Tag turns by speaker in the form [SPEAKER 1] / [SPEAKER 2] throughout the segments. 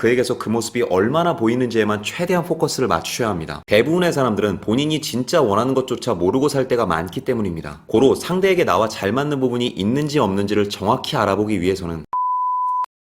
[SPEAKER 1] 그에게서 그 모습이 얼마나 보이는지에만 최대한 포커스를 맞추셔야 합니다. 대부분의 사람들은 본인이 진짜 원하는 것조차 모르고 살 때가 많기 때문입니다. 고로 상대에게 나와 잘 맞는 부분이 있는지 없는지를 정확히 알아보기 위해서는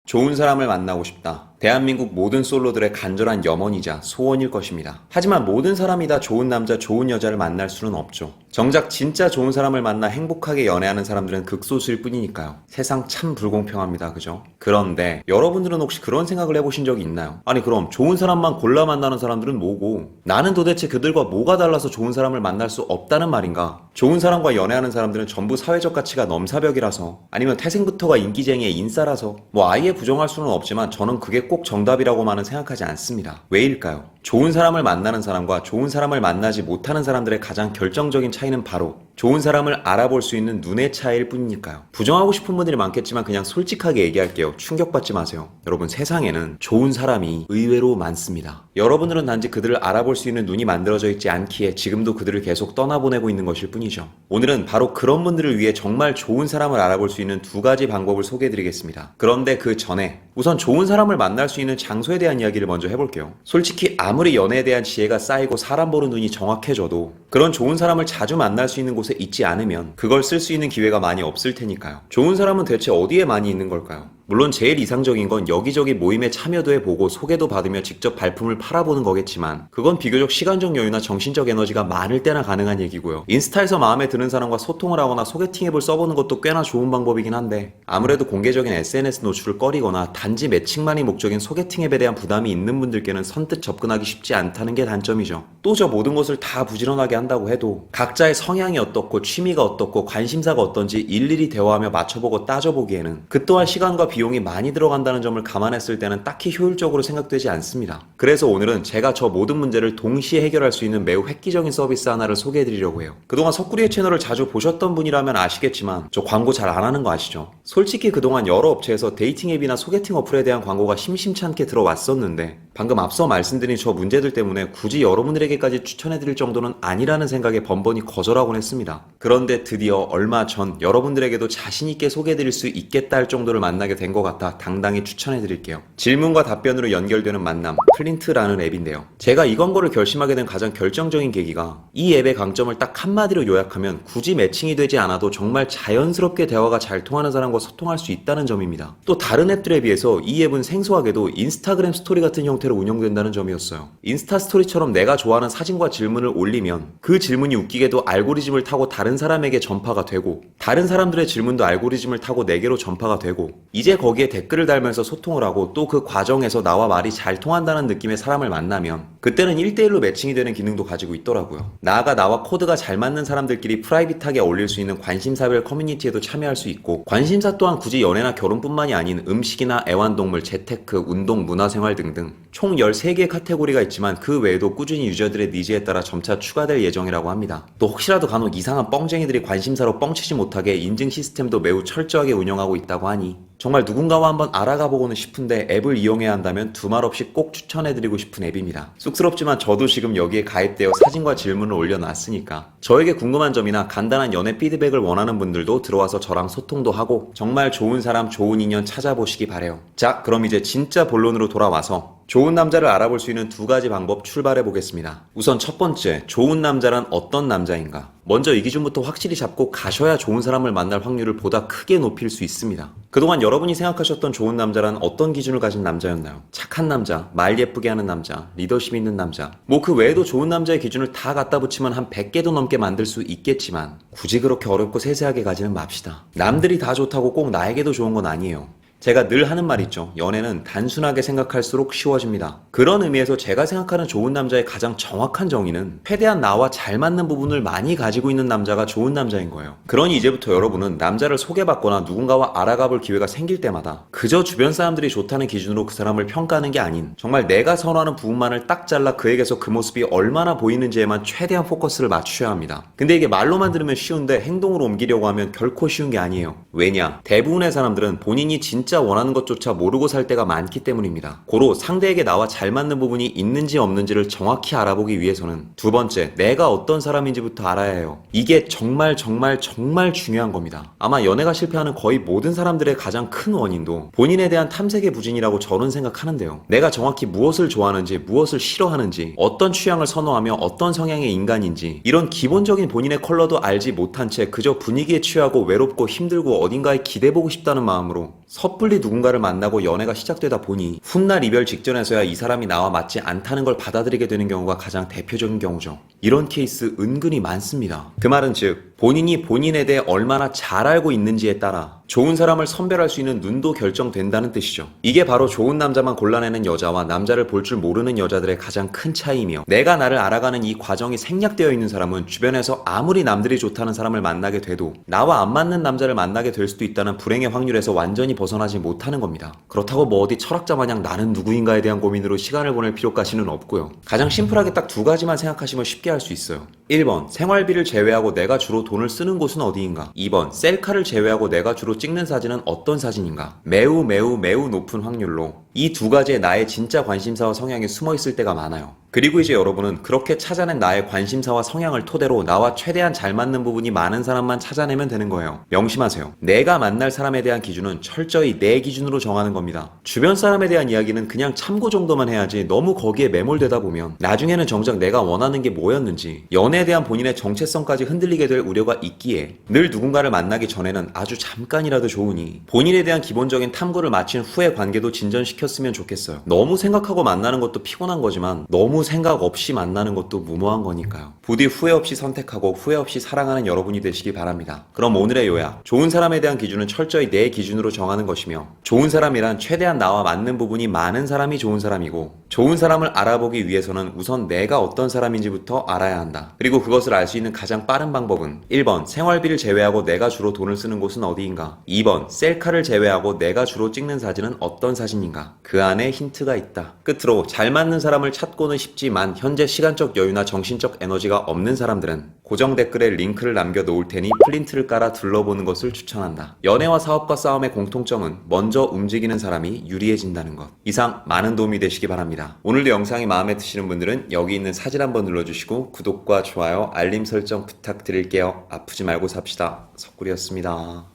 [SPEAKER 1] 좋은 사람을 만나고 싶다. 대한민국 모든 솔로들의 간절한 염원이자 소원일 것입니다. 하지만 모든 사람이 다 좋은 남자, 좋은 여자를 만날 수는 없죠. 정작 진짜 좋은 사람을 만나 행복하게 연애하는 사람들은 극소수일 뿐이니까요. 세상 참 불공평합니다. 그죠? 그런데 여러분들은 혹시 그런 생각을 해보신 적이 있나요? 아니 그럼 좋은 사람만 골라 만나는 사람들은 뭐고 나는 도대체 그들과 뭐가 달라서 좋은 사람을 만날 수 없다는 말인가? 좋은 사람과 연애하는 사람들은 전부 사회적 가치가 넘사벽이라서 아니면 태생부터가 인기쟁이의 인싸라서 뭐 아예 부정할 수는 없지만 저는 그게 꼭 정답이라고만은 생각하지 않습니다. 왜일까요? 좋은 사람을 만나는 사람과 좋은 사람을 만나지 못하는 사람들의 가장 결정적인 차이는 바로 좋은 사람을 알아볼 수 있는 눈의 차이일 뿐이니까요. 부정하고 싶은 분들이 많겠지만 그냥 솔직하게 얘기할게요. 충격받지 마세요. 여러분 세상에는 좋은 사람이 의외로 많습니다. 여러분들은 단지 그들을 알아볼 수 있는 눈이 만들어져 있지 않기에 지금도 그들을 계속 떠나보내고 있는 것일 뿐이죠. 오늘은 바로 그런 분들을 위해 정말 좋은 사람을 알아볼 수 있는 두 가지 방법을 소개해드리겠습니다. 그런데 그 전에 우선 좋은 사람을 만날 수 있는 장소에 대한 이야기를 먼저 해볼게요. 솔직히 아 무리 연애에 대한 지혜가 쌓이고 사람 보는 눈이 정확해져도 그런 좋은 사람을 자주 만날 수 있는 곳에 있지 않으면 그걸 쓸 수 있는 기회가 많이 없을 테니까요. 좋은 사람은 대체 어디에 많이 있는 걸까요? 물론 제일 이상적인 건 여기저기 모임에 참여도 해보고 소개도 받으며 직접 발품을 팔아보는 거겠지만 그건 비교적 시간적 여유나 정신적 에너지가 많을 때나 가능한 얘기고요. 인스타에서 마음에 드는 사람과 소통을 하거나 소개팅 앱을 써보는 것도 꽤나 좋은 방법이긴 한데 아무래도 공개적인 SNS 노출을 꺼리거나 단지 매칭만이 목적인 소개팅 앱에 대한 부담이 있는 분들께는 선뜻 접근하기 쉽지 않다는 게 단점이죠. 또 저 모든 것을 다 부지런하게 한다고 해도 각자의 성향이 어떻고 취미가 어떻고 관심사가 어떤지 일일이 대화하며 맞춰보고 따져보기에는 그 또한 시간과 비용 이 많이 들어간다는 점을 감안했을 때는 딱히 효율적으로 생각되지 않습니다. 그래서 오늘은 제가 저 모든 문제를 동시에 해결할 수 있는 매우 획기적인 서비스 하나를 소개해 드리려고 해요. 그동안 석구리의 채널을 자주 보셨던 분이라면 아시겠지만 저 광고 잘 안 하는 거 아시죠? 솔직히 그동안 여러 업체에서 데이팅 앱이나 소개팅 어플에 대한 광고가 심심찮게 들어왔었는데 방금 앞서 말씀드린 저 문제들 때문에 굳이 여러분들에게까지 추천해 드릴 정도는 아니라는 생각에 번번이 거절하곤 했습니다. 그런데 드디어 얼마 전 여러분들에게도 자신 있게 소개해 드릴 수 있겠다 할 정도를 만나게 된 것 같아 당당히 추천해 드릴게요. 질문과 답변으로 연결되는 만남, 플린트라는 앱인데요. 제가 이 광고를 결심하게 된 가장 결정적인 계기가 이 앱의 강점을 딱 한마디로 요약하면 굳이 매칭이 되지 않아도 정말 자연스럽게 대화가 잘 통하는 사람과 소통할 수 있다는 점입니다. 또 다른 앱들에 비해서 이 앱은 생소하게도 인스타그램 스토리 같은 형태로 운영된다는 점이었어요. 인스타 스토리처럼 내가 좋아하는 사진과 질문을 올리면 그 질문이 웃기게도 알고리즘을 타고 다른 사람에게 전파가 되고 다른 사람들의 질문도 알고리즘을 타고 내게로 전파가 되고 이제 거기에 댓글을 달면서 소통을 하고 또 그 과정에서 나와 말이 잘 통한다는 느낌의 사람을 만나면 그때는 1대1로 매칭이 되는 기능도 가지고 있더라고요. 나아가 나와 코드가 잘 맞는 사람들끼리 프라이빗하게 어울릴 수 있는 관심사별 커뮤니티에도 참여할 수 있고 관심사 또한 굳이 연애나 결혼뿐만이 아닌 음식이나 애완동물, 재테크, 운동, 문화생활 등등 총 13개의 카테고리가 있지만 그 외에도 꾸준히 유저들의 니즈에 따라 점차 추가될 예정이라고 합니다. 또 혹시라도 간혹 이상한 뻥쟁이들이 관심사로 뻥치지 못하게 인증 시스템도 매우 철저하게 운영하고 있다고 하니 정말 누군가와 한번 알아가 보고는 싶은데 앱을 이용해야 한다면 두말 없이 꼭 추천해드리고 싶은 앱입니다. 쑥스럽지만 저도 지금 여기에 가입되어 사진과 질문을 올려놨으니까 저에게 궁금한 점이나 간단한 연애 피드백을 원하는 분들도 들어와서 저랑 소통도 하고 정말 좋은 사람 좋은 인연 찾아보시기 바래요. 자 그럼 이제 진짜 본론으로 돌아와서 좋은 남자를 알아볼 수 있는 두 가지 방법 출발해 보겠습니다. 우선 첫 번째, 좋은 남자란 어떤 남자인가? 먼저 이 기준부터 확실히 잡고 가셔야 좋은 사람을 만날 확률을 보다 크게 높일 수 있습니다. 그동안 여러분이 생각하셨던 좋은 남자란 어떤 기준을 가진 남자였나요? 착한 남자, 말 예쁘게 하는 남자, 리더십 있는 남자. 뭐 그 외에도 좋은 남자의 기준을 다 갖다 붙이면 한 100개도 넘게 만들 수 있겠지만 굳이 그렇게 어렵고 세세하게 가지는 맙시다. 남들이 다 좋다고 꼭 나에게도 좋은 건 아니에요. 제가 늘 하는 말 있죠. 연애는 단순하게 생각할수록 쉬워집니다. 그런 의미에서 제가 생각하는 좋은 남자의 가장 정확한 정의는 최대한 나와 잘 맞는 부분을 많이 가지고 있는 남자가 좋은 남자인 거예요. 그러니 이제부터 여러분은 남자를 소개받거나 누군가와 알아가 볼 기회가 생길 때마다 그저 주변 사람들이 좋다는 기준으로 그 사람을 평가하는 게 아닌 정말 내가 선호하는 부분만을 딱 잘라 그에게서 그 모습이 얼마나 보이는지에만 최대한 포커스를 맞추셔야 합니다. 근데 이게 말로만 들으면 쉬운데 행동으로 옮기려고 하면 결코 쉬운 게 아니에요. 왜냐? 대부분의 사람들은 본인이 진짜 진짜 원하는 것조차 모르고 살 때가 많기 때문입니다. 고로 상대에게 나와 잘 맞는 부분이 있는지 없는지를 정확히 알아보기 위해서는 두 번째, 내가 어떤 사람인지부터 알아야 해요. 이게 정말 정말 정말 중요한 겁니다. 아마 연애가 실패하는 거의 모든 사람들의 가장 큰 원인도 본인에 대한 탐색의 부진이라고 저는 생각하는데요. 내가 정확히 무엇을 좋아하는지, 무엇을 싫어하는지, 어떤 취향을 선호하며 어떤 성향의 인간인지, 이런 기본적인 본인의 컬러도 알지 못한 채 그저 분위기에 취하고 외롭고 힘들고 어딘가에 기대보고 싶다는 마음으로 섣불리 누군가를 만나고 연애가 시작되다 보니 훗날 이별 직전에서야 이 사람이 나와 맞지 않다는 걸 받아들이게 되는 경우가 가장 대표적인 경우죠. 이런 케이스 은근히 많습니다. 그 말은 즉, 본인이 본인에 대해 얼마나 잘 알고 있는지에 따라 좋은 사람을 선별할 수 있는 눈도 결정된다는 뜻이죠. 이게 바로 좋은 남자만 골라내는 여자와 남자를 볼 줄 모르는 여자들의 가장 큰 차이이며 내가 나를 알아가는 이 과정이 생략되어 있는 사람은 주변에서 아무리 남들이 좋다는 사람을 만나게 돼도 나와 안 맞는 남자를 만나게 될 수도 있다는 불행의 확률에서 완전히 벗어나지 못하는 겁니다. 그렇다고 뭐 어디 철학자 마냥 나는 누구인가에 대한 고민으로 시간을 보낼 필요까지는 없고요. 가장 심플하게 딱 두 가지만 생각하시면 쉽게 할 수 있어요. 1번 생활비를 제외하고 내가 주로 돈을 쓰는 곳은 어디인가? 2번 셀카를 제외하고 내가 주로 찍는 사진은 어떤 사진인가? 매우 매우 매우 높은 확률로 이 두 가지의 나의 진짜 관심사와 성향이 숨어 있을 때가 많아요. 그리고 이제 여러분은 그렇게 찾아낸 나의 관심사와 성향을 토대로 나와 최대한 잘 맞는 부분이 많은 사람만 찾아내면 되는 거예요. 명심하세요. 내가 만날 사람에 대한 기준은 철저히 내 기준으로 정하는 겁니다. 주변 사람에 대한 이야기는 그냥 참고 정도만 해야지 너무 거기에 매몰되다 보면 나중에는 정작 내가 원하는 게 뭐였는지 연애에 대한 본인의 정체성까지 흔들리게 될 우려가 있기에 늘 누군가를 만나기 전에는 아주 잠깐이라도 좋으니 본인에 대한 기본적인 탐구를 마친 후의 관계도 진전 시켰으면 좋겠어요. 너무 생각하고 만나는 것도 피곤한 거지만 너무 생각 없이 만나는 것도 무모한 거니까요. 부디 후회 없이 선택하고 후회 없이 사랑하는 여러분이 되시기 바랍니다. 그럼 오늘의 요약. 좋은 사람에 대한 기준은 철저히 내 기준으로 정하는 것이며 좋은 사람이란 최대한 나와 맞는 부분이 많은 사람이 좋은 사람이고 좋은 사람을 알아보기 위해서는 우선 내가 어떤 사람인지부터 알아야 한다. 그리고 그것을 알 수 있는 가장 빠른 방법은 1번 생활비를 제외하고 내가 주로 돈을 쓰는 곳은 어디인가 2번 셀카를 제외하고 내가 주로 찍는 사진은 어떤 사진인가 그 안에 힌트가 있다. 끝으로 잘 맞는 사람을 찾고는 싶지만 현재 시간적 여유나 정신적 에너지가 없는 사람들은 고정 댓글에 링크를 남겨 놓을 테니 플린트를 깔아 둘러보는 것을 추천한다. 연애와 사업과 싸움의 공통점은 먼저 움직이는 사람이 유리해진다는 것. 이상 많은 도움이 되시기 바랍니다. 오늘도 영상이 마음에 드시는 분들은 여기 있는 사진 한번 눌러주시고 구독과 좋아요, 알림 설정 부탁드릴게요. 아프지 말고 삽시다. 석구리였습니다.